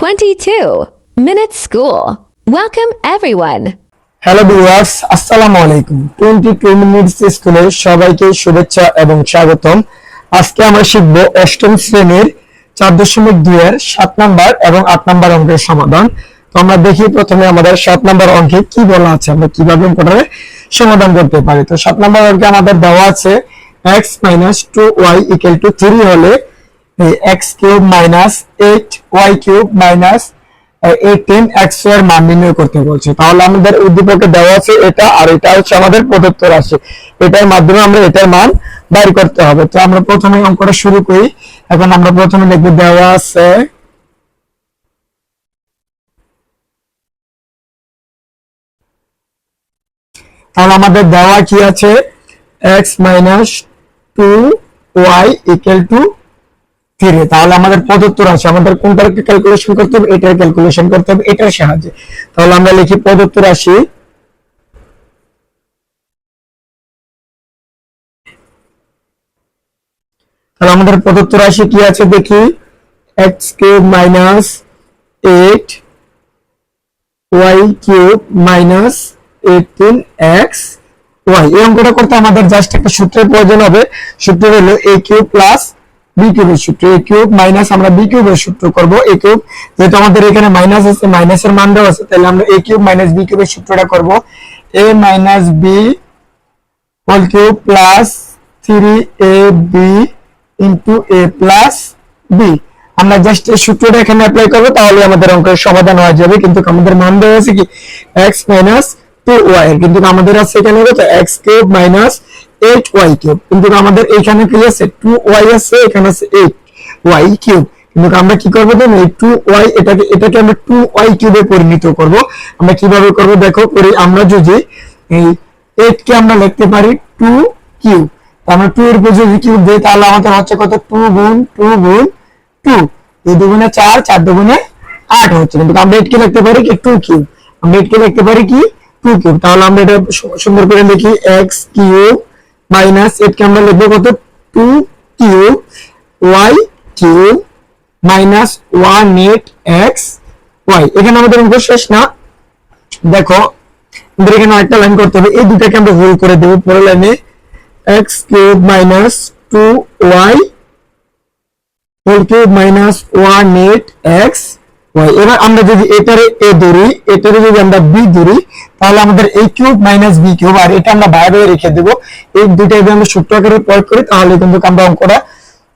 22. Minute School. Welcome, everyone. Hello viewers আসসালামু আলাইকুম twenty two minutes স্কুলে সবাইকে শুভেচ্ছা এবং স্বাগতম আজকে আমরা শিখব অষ্টম শ্রেণির চার দশমিক দুই এর সাত নাম্বার এবং আট নাম্বার অঙ্কের সমাধান তো আমরা দেখি প্রথমে আমাদের সাত নাম্বার অঙ্কে কি বলা আছে আমরা কীভাবে অঙ্কটা সমাধান করতে পারি তো সাত নাম্বার অঙ্কে আমাদের দেওয়া আছে ইকুয়াল টু থ্রি হলে x cube minus eight y cube minus eighteen এক্সের মান নির্ণয় করতে বলছে। তাহলে আমাদের উদ্দীপকে দেওয়া আছে এটা আর এটা হচ্ছে আমাদের প্রদত্ত রাশি। এটার মাধ্যমে আমরা এটার মান বাইর করতে হবে। তো আমরা প্রথমে অঙ্কটা শুরু করি। এখন আমরা প্রথমে লিখব দেওয়া আছে তাহলে আমাদের দেওয়া কি আছে? X minus two y equal to three তাহলে আমাদের প্রদত্ত রাশি, আমাদের কোনটার ক্যালকুলেশন করতে হবে? এটার ক্যালকুলেশন করতে হবে, এটার সাহায্যে। তাহলে আমরা লিখি প্রদত্ত রাশি। তাহলে আমাদের প্রদত্ত রাশি কি আছে দেখি? X cube minus eight y cube minus eighteen x y এই অঙ্কটা করতে আমাদের জাস্ট একটা সূত্রের প্রয়োজন হবে। সূত্র হলো এ কিউব প্লাস বি সূত্র এ কিউব মাইনাস আমরা সূত্র করব এ কিউব যেহেতু আমাদের এখানে মাইনাস আছে মাইনাসের আছে, তাহলে আমরা এ কিউব মাইনাস সূত্রটা করব। A minus b whole cube plus three a b into a plus b আমরা জাস্ট এই সূত্রটা এখানে অ্যাপ্লাই করব তাহলে আমাদের অঙ্কের সমাধান হয়ে যাবে। কিন্তু আমাদের মান দেওয়া আছে কি? এক্স মাইনাস টু ওয়াই কিন্তু আমাদের আছে এখানে কত? X cube minus eight y cube কিন্তু আমাদের এখানে কি আছে? টু ওয়াই আছে, এখানে আছে এইট ওয়াই কিউব কিন্তু আমরা কি করব জানো এই টু ওয়াই এটাকে এটাকে আমরা টু ওয়াই কিউবে পরিণত করব। আমরা কীভাবে করব দেখো, করি আমরা যদি এই এইট কে আমরা লিখতে পারি টু কিউব আমরা টু এর উপর যদি কিউব দিই, তাহলে আমাদের হচ্ছে কত? টু গুণ টু গুণ টু দুই দুগুণে চার চার দুগুণে আট হচ্ছে। কিন্তু আমরা এইট কে লিখতে পারি কি? টু কিউব আমরা এইট কে লিখতে পারি কি? টু কিউব তাহলে আমরা এটা সুন্দর করে লিখি এক্স কিউব মাইনাস এইট কে আমরা লিখব কত? Two cube y cube minus one eight x y এখানে আমাদের অঙ্ক শেষ না। দেখো, আমাদের এখানে একটা লাইন করতে হবে। এই দুটাকে আমরা হোল করে দেবো পরের লাইনে x cube minus two y whole cube minus one eight x y, এবার আমরা যদি এটারে এ ধরি, এটারে যদি আমরা বি ধরি, তাহলে আমাদের এই কিউব মাইনাস বি কিউব, আর এটা আমরা বাইরে রেখে দেবো। এই দুইটা যদি আমরা সূত্র আকারে প্রয়োগ করি, তাহলে কিন্তু আমরা অঙ্কটা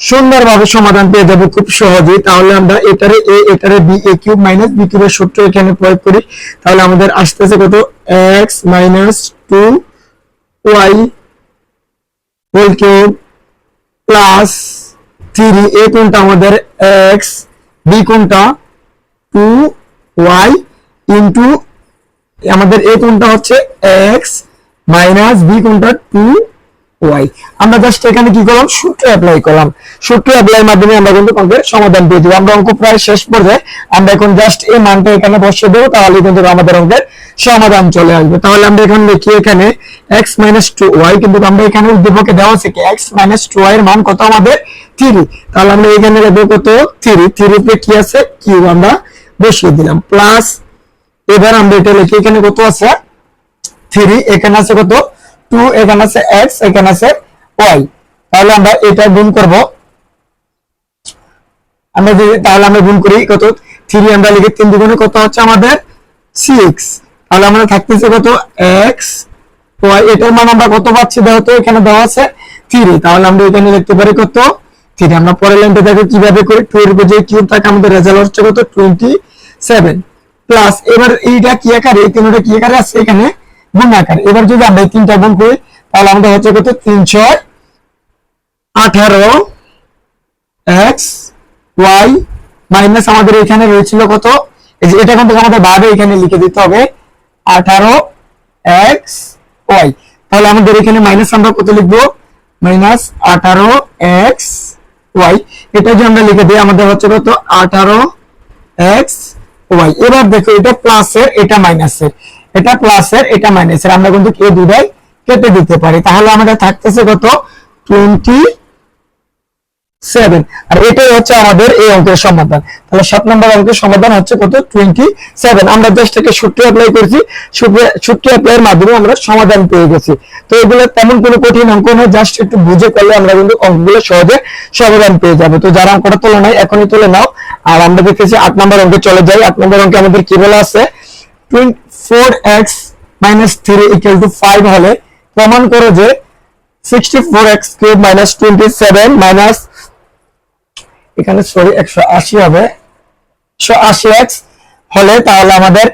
সুন্দরভাবে সমাধান পেয়ে যাব খুব সহজেই। তাহলে আমরা এটারে এ, এটারে b, a cube minus b কিউবের সূত্র এখানে প্রয়োগ করি। তাহলে আমাদের আসতেছে কত? X minus two y whole cube plus three a কোনটা আমাদের? এক্স বি কোনটা? টু ওয়াই ইন্টু আমাদের এ কোনটা হচ্ছে এক্স মাইনাস বি কোনটা টু ওয়াই আমরা জাস্ট এখানে কি করলাম? সূত্র অ্যাপ্লাই করলাম। সূত্র অ্যাপ্লাই মাধ্যমে আমরা কিন্তু অঙ্কের সমাধান পেয়ে যাব আমরা অঙ্ক প্রায় শেষ পর্যায়ে। আমরা এখন জাস্ট এই মানটা এখানে বসিয়ে দেবো তাহলে কিন্তু আমাদের অঙ্কের সমাধান চলে আসবে। তাহলে আমরা এখানে লিখি এখানে x মাইনাস টু ওয়াই কিন্তু আমরা এখানে উদ্দীপকে দেওয়া আছে কি? x মাইনাস টু ওয়াই এর মান কত আমাদের? থ্রি তাহলে আমরা এখানে লিখব কত? থ্রি থ্রিতে কি আছে? কিউ আমরা বসিয়ে দিলাম। প্লাস এবার আমরা এটা লিখি, এখানে কত আছে? থ্রি এখানে আছে কত? টু এখানে আছে এক্স এখানে আছে ওয়াই তাহলে আমরা এটা গুণ করব। আমরা যদি, তাহলে আমরা গুণ করি কত? থ্রি আমরা লিখি তিন দুগুণে কত হচ্ছে আমাদের? সিক্স তাহলে আমরা থাকতেছে কত? এক্স ওয়াই এটার মান আমরা কত পাচ্ছি? দেখো তো এখানে দেওয়া আছে থ্রি তাহলে আমরা এখানে লিখতে পারি কত? থ্রি আমরা পরের লাইনটা দেখো কীভাবে করি। টু এর উপর যে কিউব থাকে, আমাদের রেজাল্ট হচ্ছে কত? টোয়েন্টি সেভেন প্লাস এবার এইটা কি আকারে? এই তিনটা কি আকারে? আছে এখানে গুণ আকার। এবার যদি আমরা তিনটা গুণ করি, তাহলে আমাদের হচ্ছে কত? তিনশো আঠারো এক্স ওয়াই। মাইনাস আমাদের এখানে রয়েছিল কত? এই যে এটা কিন্তু আমাদের বাইরে এখানে লিখে দিতে হবে। আঠারো এক্স ওয়াই। তাহলে আমাদের এখানে মাইনাস আমরা কত লিখব? মাইনাস আঠারো এক্স ওয়াই এটা যে আমরা লিখে দিই, আমাদের হচ্ছে কত? আঠারো এক্স ওয়াই এবার দেখো, এটা প্লাসের এটা মাইনাসের এটা প্লাসের এটা মাইনাসের আমরা কিন্তু কে দুটাই কেটে দিতে পারি। তাহলে আমাদের থাকতেছে কত? Twenty seven. আর এটাই হচ্ছে আমাদের এই অঙ্কের সমাধান। তাহলে সাত নম্বর অঙ্কের সমাধান হচ্ছে কত? টোয়েন্টি সেভেন আমরা জাস্ট থেকে সূত্র অ্যাপ্লাই করেছি। সূত্র অ্যাপ্লাইয়ের মাধ্যমে আমরা সমাধান পেয়ে গেছি। তো এগুলো তেমন কোনো কঠিন অঙ্ক নয় জাস্ট একটু বুঝে করলে আমরা কিন্তু অঙ্কগুলো সহজে সমাধান পেয়ে যাব। তো যারা অঙ্কটা তোলে নাই, এখনই তুলে নাও। আর আমরা দেখেছি আট নম্বর অঙ্কে চলে যাই। আট নম্বর অঙ্কে আমাদের কি বলা আছে? Twenty four x minus three equal to five হলে প্রমাণ করো যে sixty four x cube minus twenty seven minus এখানে সরি একশো আশি হবে। একশো আশি এক্স হলে তাহলে আমাদের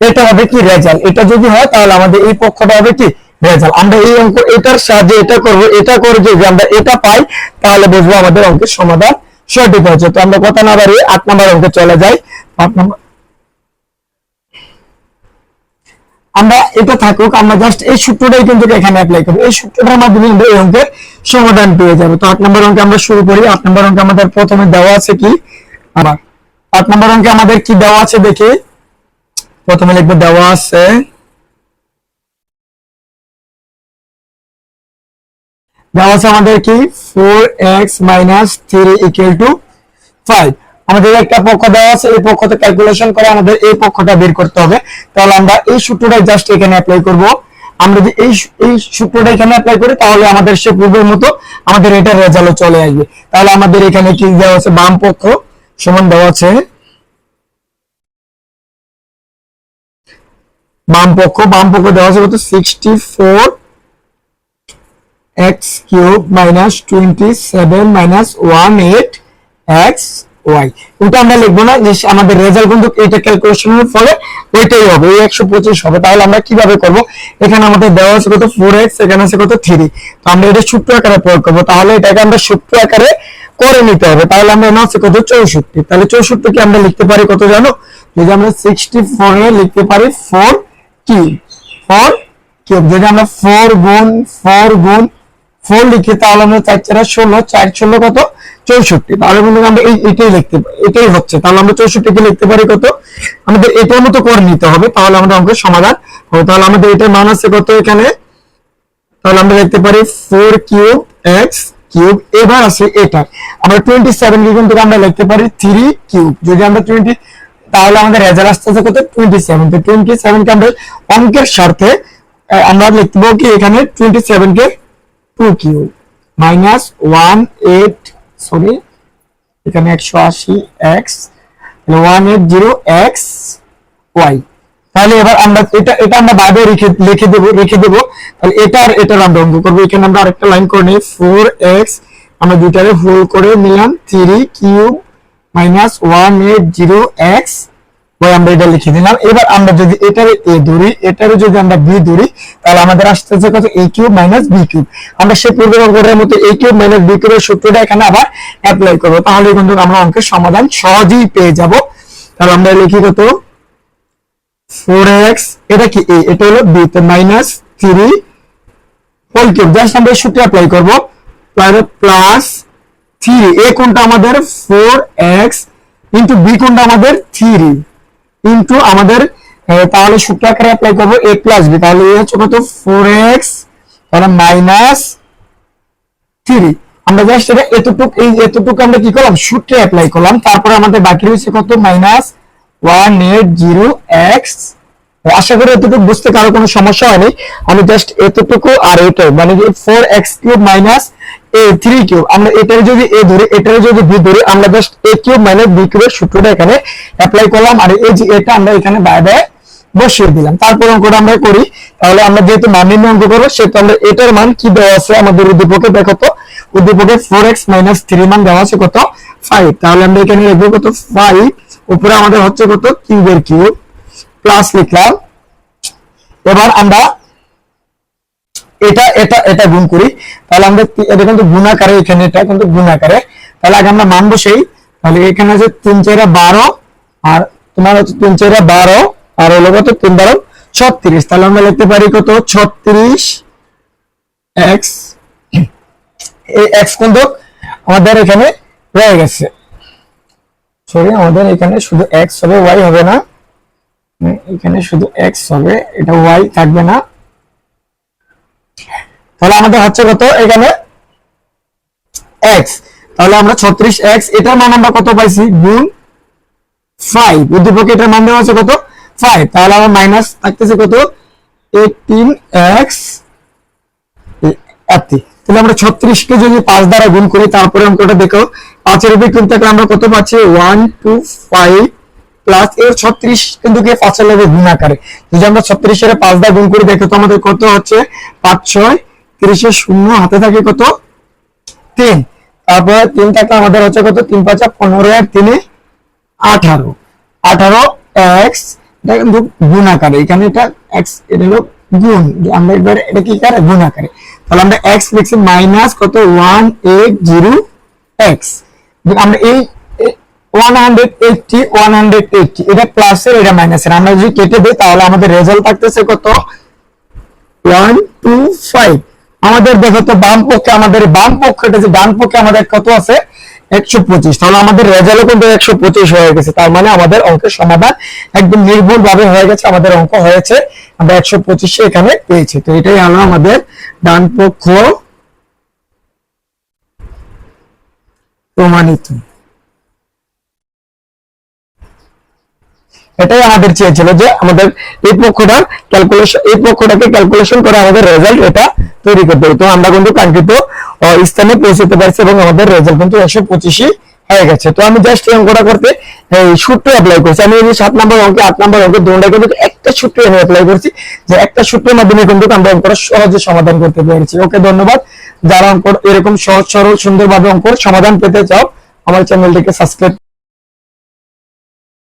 এটা হবে কি রেজাল্ট এটা যদি হয় তাহলে আমাদের এই পক্ষটা হবে কি রেজাল্ট আমরা এই অঙ্ক এটার সাহায্যে এটা করব, এটা করে যদি আমরা এটা পাই তাহলে বুঝব আমাদের অঙ্কের সমাধান সঠিক হয়েছে। তো আমরা কথা না বাড়িয়ে আট নম্বর অঙ্কে চলে যাই। আট নম্বর। আমরা এটা থাকুক, আমরা জাস্ট এই সূত্রটাই কিন্তু এখানে অ্যাপ্লাই করব। এই সূত্রটার মাধ্যমে আমরা এই অঙ্কের সমাধান পেয়ে যাব। তো আট নম্বর অঙ্কে আমরা শুরু করি। আট নম্বর অঙ্কে আমাদের প্রথমে দেওয়া আছে কি? আবার আট নম্বর অঙ্কে আমাদের কি দেওয়া আছে দেখি? প্রথমে লিখব দেওয়া আছে দেওয়া আছে আমাদের কি? Four x minus three equal to five আমাদের একটা পক্ষ দেওয়া আছে, এই পক্ষতে ক্যালকুলেশন করে আমাদের এই পক্ষটা বের করতে হবে। তাহলে আমরা এই সূত্রটা জাস্ট এখানে অ্যাপ্লাই করব। আমরা যদি এই এই সূত্রটা এখানে অ্যাপ্লাই করি, তাহলে আমাদের সে পূর্বের মতো আমাদের এটা রেজাল্ট চলে আসবে। তাহলে আমাদের এখানে কি দেওয়া আছে? বাম পক্ষ সমান দেওয়া আছে। বাম পক্ষ বাম পক্ষ দেওয়া আছে কত? Sixty four x cube minus twenty seven minus one eight x y ওটা আমরা লিখব না যে আমাদের রেজাল্ট কিন্তু এটা ক্যালকুলেশনের ফলে ওইটাই হবে। এই একশো পঁচিশ হবে। তাহলে আমরা কীভাবে করব? এখানে আমাদের দেওয়া আছে কত? ফোর এক্স এখানে আছে কত? থ্রি তো আমরা এটা সূত্র আকারে প্রয়োগ করব। তাহলে এটাকে আমরা সূত্র আকারে করে নিতে হবে। তাহলে আমরা এনে আছে কত? চৌষট্টি। তাহলে চৌষট্টি কি আমরা লিখতে পারি কত জানো? যদি আমরা সিক্সটি ফোর লিখতে পারি ফোর কি ফোর কিউব যদি আমরা ফোর গুণ ফোর গুণ ফোর লিখি তাহলে আমরা চার চার ষোলো চার ষোলো কত? চৌষট্টি। তাহলে কিন্তু আমরা এই এটাই লিখতে এটাই হচ্ছে। তাহলে আমরা চৌষট্টি কে লিখতে পারি কত? আমাদের এটার মতো করে নিতে হবে, তাহলে আমাদের অঙ্কের সমাধান হবে তাহলে আমাদের এটার মান আছে কত এখানে? তাহলে আমরা লিখতে পারি ফোর কিউব এক্স কিউব। এবার আছে এটা আমরা টোয়েন্টি সেভেন কিন্তু আমরা লিখতে পারি থ্রি কিউব। যদি আমরা টোয়েন্টি তাহলে আমাদের রেজাল্ট আসতেছে কত? টোয়েন্টি সেভেন তো টোয়েন্টি সেভেন কে আমরা অঙ্কের স্বার্থে আমরা লিখব কি এখানে টোয়েন্টি সেভেন কে two cube minus one eight sorry এখানে একশো আশি x one eight zero x y তাহলে এবার আমরা এটা এটা আমরা বাইরে রেখে লিখে দেবো রেখে দেবো। তাহলে এটা আর এটার আমরা অঙ্ক করব। এখানে আমরা আরেকটা লাইন করে নিই ফোর এক্স আমরা দুইটারে হোল করে নিলাম three cube minus one eight zero x ওই আমরা এটা লিখে দিলাম এবার আমরা যদি এটারে এ ধরি, এটারে যদি আমরা বি ধরি, তাহলে আমাদের আসতেছে কত? A cube minus b cube. আমরা সেই পূর্বের অঙ্কটার মতো এ কিউব মাইনাস বি কিউবের সূত্রটা এখানে আবার অ্যাপ্লাই করব। তাহলে কিন্তু আমরা অঙ্কের সমাধান সহজেই পেয়ে যাব। তাহলে আমরা লিখি কত? ফোর এক্স এটা কি এ এটা হলো বি তো minus three whole cube just আমরা এই সূত্র অ্যাপ্লাই করব। প্লাস থ্রি এ কোনটা আমাদের? ফোর এক্স ইন্টু বি কোনটা আমাদের? থ্রি ইন্টু আমাদের তাহলে সূত্র আকারে অ্যাপ্লাই করব এ প্লাস বি তাহলে এ হচ্ছে কত? ফোর এক্স তাহলে মাইনাস থ্রি আমরা জাস্ট এটা এতটুকু এই এতটুকু আমরা কি করলাম? সূত্রে অ্যাপ্লাই করলাম। তারপরে আমাদের বাকি রয়েছে কত? Minus one eight zero x আশা করি এতটুকু বুঝতে কারও কোনো সমস্যা হয়নি। আমি জাস্ট এতটুকু আর এটা মানে four x cube minus a three cube আমরা এটার যদি এ ধরি, এটার যদি বি ধরি, আমরা just a cube minus b কিউবের সূত্রটা এখানে অ্যাপ্লাই করলাম। আর এই যে এটা আমরা এখানে বাইরে বসিয়ে দিলাম। তারপর অঙ্কটা আমরা করি, তাহলে আমরা যেহেতু মান নির্ণয় অঙ্ক করব, সেহেতু আমরা এটার মান কি দেওয়া আছে আমাদের উদ্দীপকে দেখো তো। উদ্দীপকে ফোর এক্স মাইনাস থ্রি মান দেওয়া আছে কত? ফাইভ তাহলে আমরা এখানে লিখব কত? ফাইভ উপরে আমাদের হচ্ছে কত? কিউবের কিউব প্লাস লিখলাম। এবার আমরা এটা এটা এটা গুণ করি। তাহলে আমরা এটা কিন্তু গুণাকারে এখানে এটা কিন্তু গুণাকারে তাহলে আগে আমরা মান বসাই, তাহলে এখানে আছে তিন চারা বারো, আর তোমার হচ্ছে তিন বারো, আর হলো কত? তিন বারো, ছত্রিশ। তাহলে আমরা লিখতে পারি কত? ছত্রিশ এক্স। এই এক্স কিন্তু আমাদের এখানে রয়ে গেছে। সরি আমাদের এখানে শুধু এক্স হবে, ওয়াই হবে না। এখানে শুধু এক্স হবে, এটা ওয়াই থাকবে না। তাহলে আমাদের হচ্ছে কত এখানে? তাহলে আমরা ছত্রিশ এক্স এটার মান আমরা কত পাইছি? গুণ ফাইভ উদ্দীপকে এটার মান দেওয়া আছে কত? ফাইভ তাহলে আমার মাইনাস থাকতেছে কত? এইটিন এক্স তাহলে আমরা ছত্রিশকে যদি পাঁচ দ্বারা গুণ করি, তারপরে অঙ্কটা দেখো। পাঁচের উপরে কিন্তু আমরা কত পাচ্ছি? ওয়ান টু ফাইভ প্লাস এর ছত্রিশ কিন্তু কে পাঁচের লবে গুণ আকারে। যদি আমরা ছত্রিশের পাঁচ দ্বারা গুণ করে দেখো, তো আমাদের কত হচ্ছে? পাঁচ ছয় তিরিশের শূন্য, হাতে থাকে কত? তিন। তারপরে তিন থাকলে আমাদের হচ্ছে কত? তিন পাঁচা পনেরো আর তিনে আঠারো। আঠারো এক্স এটা কিন্তু গুণ আকারে। এখানে এটা এক্স এটা হলো গুণ। আমরা এবার এটা কি করে? গুণ আকারে। তাহলে আমরা এক্স লিখছি মাইনাস কত? ওয়ান এইট জিরো এক্স আমরা এই one hundred eighty one hundred eighty এটা প্লাসের এটা মাইনাসের আমরা যদি কেটে দিই, তাহলে আমাদের রেজাল্ট থাকতেছে কত? ওয়ান টু ফাইভ আমাদের দেখো তো বাম পক্ষে, আমাদের বাম পক্ষটা যে ডান পক্ষে আমাদের কত আছে? একশো পঁচিশ। তাহলে আমাদের রেজাল্টও কিন্তু একশো পঁচিশ হয়ে গেছে। তার মানে আমাদের অঙ্কের সমাধান একদম নির্ভুল ভাবে হয়ে গেছে। আমাদের অঙ্ক হয়েছে। আমরা একশো পঁচিশে এখানে পেয়েছি। তো এটাই হলো আমাদের ডান পক্ষ প্রমাণিত। এটাই আমাদের চেয়েছিল যে আমাদের এই পক্ষটা ক্যালকুলেশন এই পক্ষটাকে ক্যালকুলেশন করে আমাদের রেজাল্ট এটা তৈরি করতে হবে। তো আমরা কিন্তু কাঙ্ক্ষিত স্থানে পৌঁছতে পারছি এবং আমাদের রেজাল্ট কিন্তু একশো পঁচিশই হয়ে গেছে। তো আমি জাস্ট এই অঙ্কটা করতে সূত্র অ্যাপ্লাই করছি। আমি এই সাত নম্বর অঙ্কে, আট নম্বর অঙ্কে দুটা কিন্তু একটা সূত্র আমি অ্যাপ্লাই করছি, যে একটা সূত্রের মাধ্যমে কিন্তু আমরা অঙ্কটা সহজে সমাধান করতে পেরেছি। ওকে, ধন্যবাদ। যারা অঙ্ক এরকম সহজ, সরল, সুন্দরভাবে অঙ্কর সমাধান পেতে চাও, আমার চ্যানেলটিকে সাবস্ক্রাইব